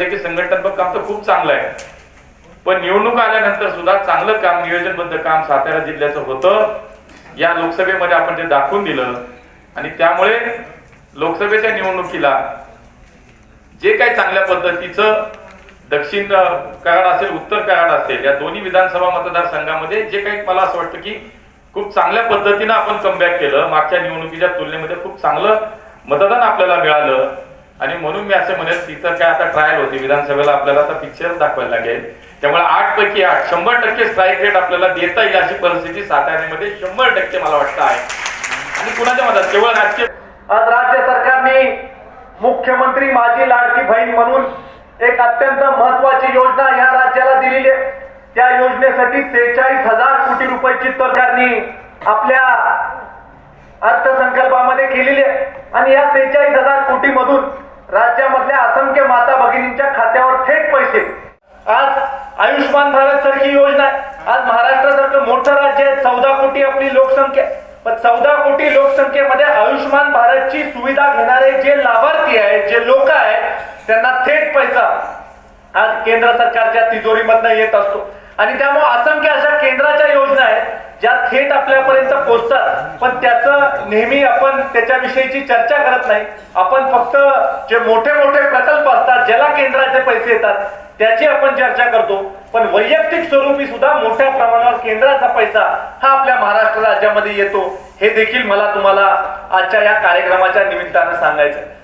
पाहिजे की संघटनात्मक काम तर खूप चांगलं आहे. पण निवडणूक आल्यानंतर सुद्धा चांगलं काम नियोजनबद्ध काम सातारा जिल्ह्याचं होतं. या लोकसभेमध्ये आपण ते दाखवून दिलं. आणि त्यामुळे लोकसभेच्या निवडणुकीला जे काही चांगल्या पद्धतीचं दक्षिण कराड असेल उत्तर कराड असेल या दोन्ही विधानसभा मतदारसंघामध्ये जे काही मला असं वाटतं की खूप चांगल्या पद्धतीनं आपण कमबॅक केलं. मागच्या निवडणुकीच्या तुलनेमध्ये खूप चांगलं मतदान आपल्याला मिळालं. आणि म्हणून मी असं म्हणेल तिथं काय आता ट्रायल होती विधानसभेला आपल्याला आता पिक्चर दाखवायला लागेल. त्यामुळे आठ पैकी आठ शंभर टक्के स्ट्राईक रेट आपल्याला देता येईल अशी परिस्थिती साताऱ्यामध्ये शंभर टक्के मला वाटतं आहे. आणि कुणाच्या मदत? केवळ राजकीय आज राज्य सरकारने मुख्यमंत्री माझी लाडकी बहीण म्हणून एक अत्यंत महत्वाची योजना या राज्याला दिलेली आहे. त्या योजनेसाठी सेहेचाळीस हजार कोटी रुपयाची सरकारने आपल्या अर्थसंकल्पामध्ये केलेली आहे. आणि या सेहेचाळीस हजार कोटी मधून राज्यामधल्या असंख्य माता भगिनींच्या खात्यावर थेट पैसे. आज आयुष्यमान भारत सारखी योजना आहे. आज महाराष्ट्रासारखं मोठं राज्य आहे. चौदा कोटी आपली लोकसंख्या पण चौदा कोटी लोकसंख्येमध्ये आयुष्यमान भारतची सुविधा घेणारे जे लाभार्थी आहेत जे लोक आहेत त्यांना थेट पैसा आज केंद्र सरकारच्या तिजोरीमधनं येत असतो. आणि त्यामुळे असंख्य अशा केंद्राच्या ज्या थेट आपल्यापर्यंत पोहोचतात. पण त्याचं नेहमी आपण त्याच्याविषयीची चर्चा करत नाही. आपण फक्त जे मोठे मोठे प्रकल्प असतात ज्याला केंद्राचे पैसे येतात त्याची आपण चर्चा करतो. पण वैयक्तिक स्वरूपी सुद्धा मोठ्या प्रमाणावर केंद्राचा पैसा हा आपल्या महाराष्ट्र राज्यामध्ये येतो. हे देखील मला तुम्हाला आजच्या या कार्यक्रमाच्या निमित्तानं सांगायचं